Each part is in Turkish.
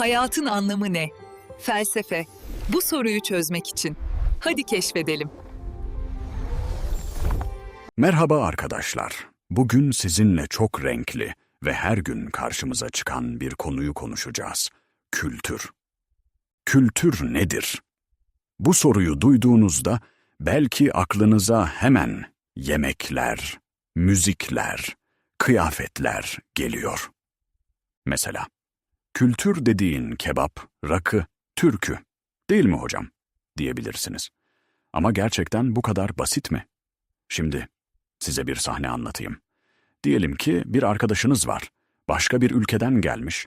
Hayatın anlamı ne? Felsefe. Bu soruyu çözmek için. Hadi keşfedelim. Merhaba arkadaşlar. Bugün sizinle çok renkli ve her gün karşımıza çıkan bir konuyu konuşacağız. Kültür. Kültür nedir? Bu soruyu duyduğunuzda belki aklınıza hemen yemekler, müzikler, kıyafetler geliyor. Mesela, kültür dediğin kebap, rakı, türkü, değil mi hocam? diyebilirsiniz. Ama gerçekten bu kadar basit mi? Şimdi size bir sahne anlatayım. Diyelim ki bir arkadaşınız var. Başka bir ülkeden gelmiş.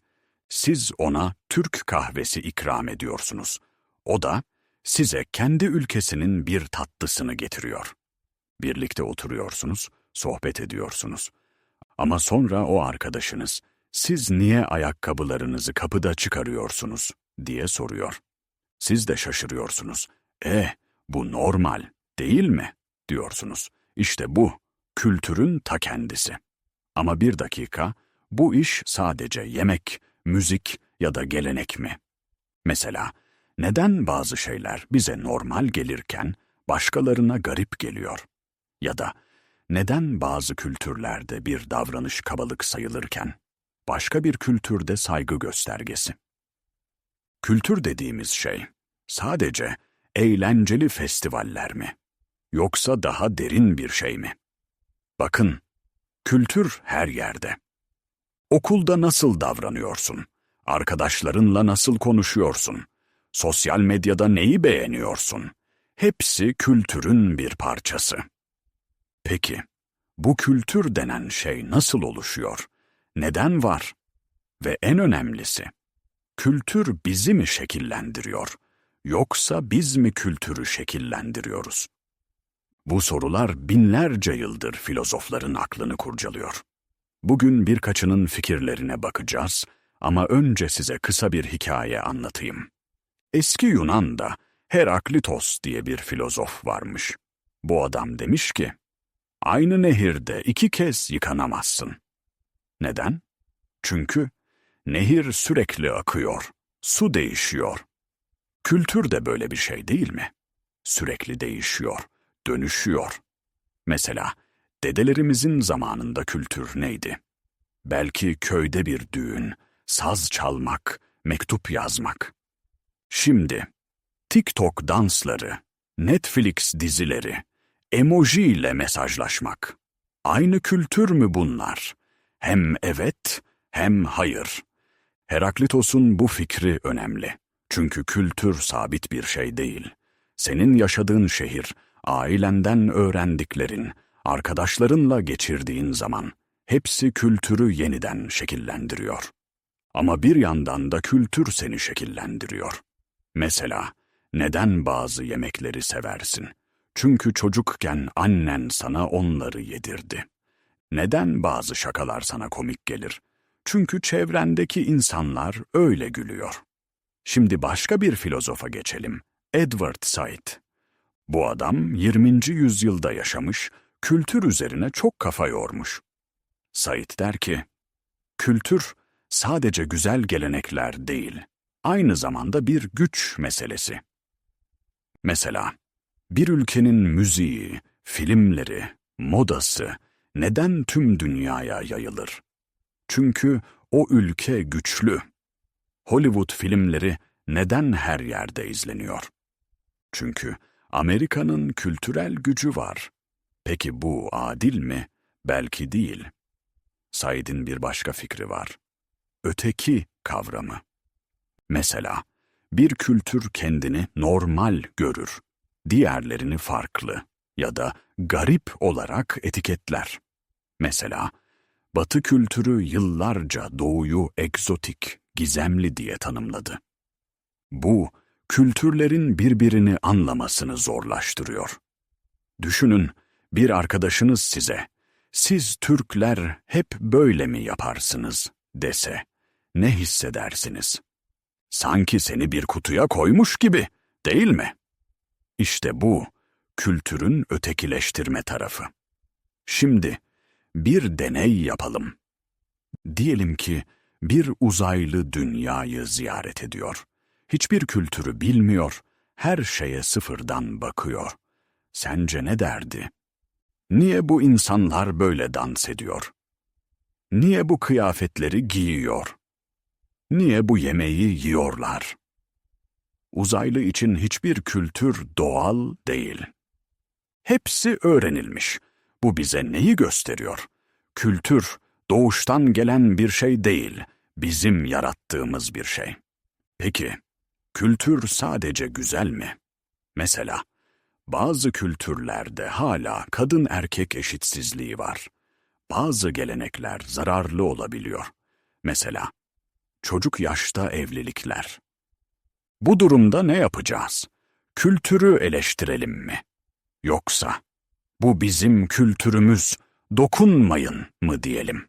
Siz ona Türk kahvesi ikram ediyorsunuz. O da size kendi ülkesinin bir tatlısını getiriyor. Birlikte oturuyorsunuz, sohbet ediyorsunuz. Ama sonra o arkadaşınız, siz niye ayakkabılarınızı kapıda çıkarıyorsunuz diye soruyor. Siz de şaşırıyorsunuz. E, bu normal, değil mi? diyorsunuz. İşte bu, kültürün ta kendisi. Ama bir dakika, bu iş sadece yemek, müzik ya da gelenek mi? Mesela, neden bazı şeyler bize normal gelirken başkalarına garip geliyor? Ya da neden bazı kültürlerde bir davranış kabalık sayılırken başka bir kültürde saygı göstergesi? Kültür dediğimiz şey sadece eğlenceli festivaller mi? Yoksa daha derin bir şey mi? Bakın, kültür her yerde. Okulda nasıl davranıyorsun? Arkadaşlarınla nasıl konuşuyorsun? Sosyal medyada neyi beğeniyorsun? Hepsi kültürün bir parçası. Peki, bu kültür denen şey nasıl oluşuyor? Neden var? Ve en önemlisi, kültür bizi mi şekillendiriyor? Yoksa biz mi kültürü şekillendiriyoruz? Bu sorular binlerce yıldır filozofların aklını kurcalıyor. Bugün birkaçının fikirlerine bakacağız ama önce size kısa bir hikaye anlatayım. Eski Yunan'da Heraklitos diye bir filozof varmış. Bu adam demiş ki, aynı nehirde iki kez yıkanamazsın. Neden? Çünkü nehir sürekli akıyor, su değişiyor. Kültür de böyle bir şey değil mi? Sürekli değişiyor dönüşüyor. Mesela dedelerimizin zamanında kültür neydi? Belki köyde bir düğün, saz çalmak, mektup yazmak. Şimdi TikTok dansları, Netflix dizileri, emoji ile mesajlaşmak. Aynı kültür mü bunlar? Hem evet, hem hayır. Heraklitos'un bu fikri önemli. Çünkü kültür sabit bir şey değil. Senin yaşadığın şehir, ailenden öğrendiklerin, arkadaşlarınla geçirdiğin zaman hepsi kültürü yeniden şekillendiriyor. Ama bir yandan da kültür seni şekillendiriyor. Mesela neden bazı yemekleri seversin? Çünkü çocukken annen sana onları yedirdi. Neden bazı şakalar sana komik gelir? Çünkü çevrendeki insanlar öyle gülüyor. Şimdi başka bir filozofa geçelim. Edward Said. Bu adam 20. yüzyılda yaşamış, kültür üzerine çok kafa yormuş. Said der ki, kültür sadece güzel gelenekler değil, aynı zamanda bir güç meselesi. Mesela, bir ülkenin müziği, filmleri, modası neden tüm dünyaya yayılır? Çünkü o ülke güçlü. Hollywood filmleri neden her yerde izleniyor? Çünkü Amerika'nın kültürel gücü var. Peki bu adil mi? Belki değil. Said'in bir başka fikri var. Öteki kavramı. Mesela, bir kültür kendini normal görür, diğerlerini farklı ya da garip olarak etiketler. Mesela, Batı kültürü yıllarca Doğu'yu egzotik, gizemli diye tanımladı. Bu, kültürlerin birbirini anlamasını zorlaştırıyor. Düşünün, bir arkadaşınız size, siz Türkler hep böyle mi yaparsınız dese, ne hissedersiniz? Sanki seni bir kutuya koymuş gibi, değil mi? İşte bu, kültürün ötekileştirme tarafı. Şimdi, bir deney yapalım. Diyelim ki, Bir uzaylı dünyayı ziyaret ediyor. Hiçbir kültürü bilmiyor, her şeye sıfırdan bakıyor. Sence ne derdi? Niye bu insanlar böyle dans ediyor? Niye bu kıyafetleri giyiyor? Niye bu yemeği yiyorlar? Uzaylı için hiçbir kültür doğal değil. Hepsi öğrenilmiş. Bu bize neyi gösteriyor? Kültür, doğuştan gelen bir şey değil, bizim yarattığımız bir şey. Peki, kültür sadece güzel mi? Mesela, bazı kültürlerde hala kadın erkek eşitsizliği var. Bazı gelenekler zararlı olabiliyor. Mesela, çocuk yaşta evlilikler. Bu durumda ne yapacağız? Kültürü eleştirelim mi? Yoksa bu bizim kültürümüz, dokunmayın mı diyelim?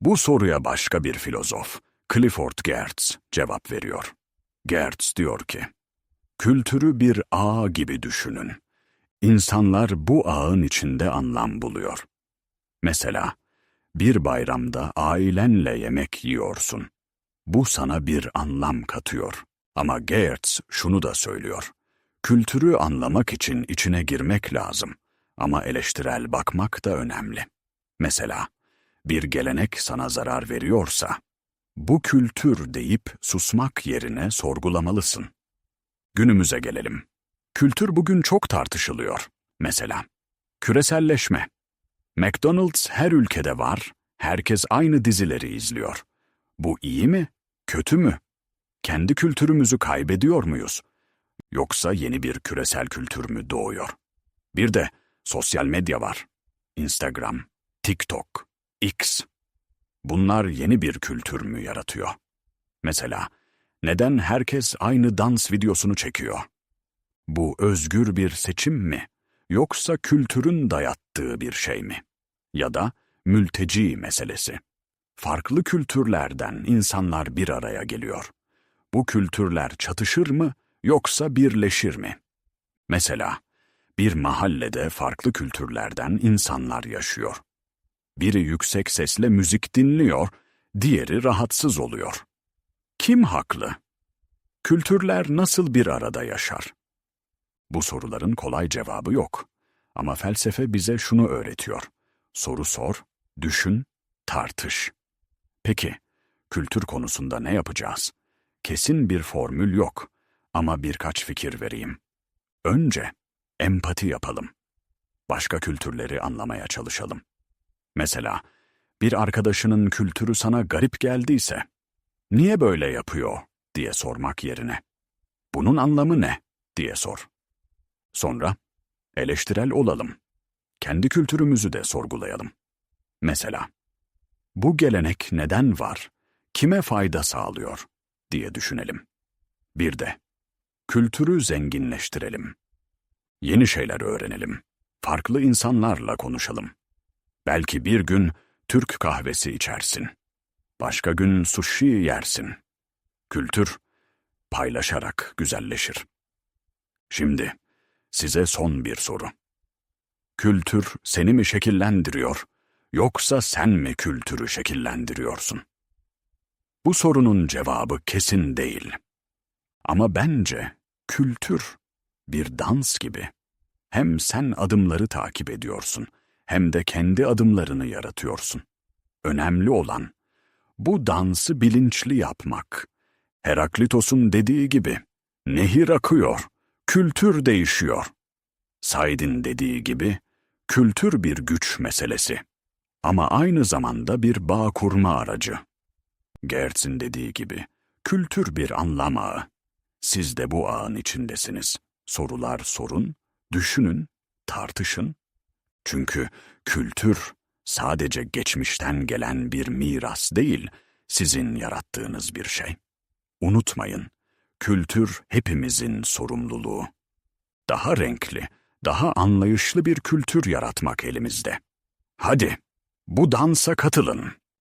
Bu soruya başka bir filozof, Clifford Geertz cevap veriyor. Geertz diyor ki, kültürü bir ağ gibi düşünün. İnsanlar bu ağın içinde anlam buluyor. Mesela, bir bayramda ailenle yemek yiyorsun. Bu sana bir anlam katıyor. Ama Geertz şunu da söylüyor. Kültürü anlamak için içine girmek lazım. Ama eleştirel bakmak da önemli. Mesela, bir gelenek sana zarar veriyorsa, bu kültür deyip susmak yerine sorgulamalısın. Günümüze gelelim. Kültür bugün çok tartışılıyor. Mesela, küreselleşme. McDonald's her ülkede var, herkes aynı dizileri izliyor. Bu iyi mi, kötü mü? Kendi kültürümüzü kaybediyor muyuz? Yoksa yeni bir küresel kültür mü doğuyor? Bir de sosyal medya var. Instagram, TikTok, X. Bunlar yeni bir kültür mü yaratıyor? Mesela, neden herkes aynı dans videosunu çekiyor? Bu özgür bir seçim mi? Yoksa kültürün dayattığı bir şey mi? Ya da mülteci meselesi. Farklı kültürlerden insanlar bir araya geliyor. Bu kültürler çatışır mı yoksa birleşir mi? Mesela, bir mahallede farklı kültürlerden insanlar yaşıyor. Biri yüksek sesle müzik dinliyor, diğeri rahatsız oluyor. Kim haklı? Kültürler nasıl bir arada yaşar? Bu soruların kolay cevabı yok. Ama felsefe bize şunu öğretiyor. Soru sor, düşün, tartış. Peki, kültür konusunda ne yapacağız? Kesin bir formül yok ama birkaç fikir vereyim. Önce empati yapalım. Başka kültürleri anlamaya çalışalım. Mesela bir arkadaşının kültürü sana garip geldiyse, niye böyle yapıyor diye sormak yerine, bunun anlamı ne diye sor. Sonra eleştirel olalım. Kendi kültürümüzü de sorgulayalım. Mesela, bu gelenek neden var, kime fayda sağlıyor diye düşünelim. Bir de, kültürü zenginleştirelim. Yeni şeyler öğrenelim. Farklı insanlarla konuşalım. Belki bir gün Türk kahvesi içersin. Başka gün sushi yersin. Kültür, paylaşarak güzelleşir. Şimdi, size son bir soru. Kültür seni mi şekillendiriyor, yoksa sen mi kültürü şekillendiriyorsun? Bu sorunun cevabı kesin değil. Ama bence kültür bir dans gibi. Hem sen adımları takip ediyorsun, hem de kendi adımlarını yaratıyorsun. Önemli olan bu dansı bilinçli yapmak. Heraklitos'un dediği gibi, nehir akıyor, kültür değişiyor. Said'in dediği gibi, kültür bir güç meselesi. Ama aynı zamanda bir bağ kurma aracı. Gertz'in dediği gibi, kültür bir anlam ağı. Siz de bu ağın içindesiniz. Sorular sorun, düşünün, tartışın. Çünkü kültür sadece geçmişten gelen bir miras değil, sizin yarattığınız bir şey. Unutmayın, kültür hepimizin sorumluluğu. Daha renkli, daha anlayışlı bir kültür yaratmak elimizde. Hadi, bu dansa katılın.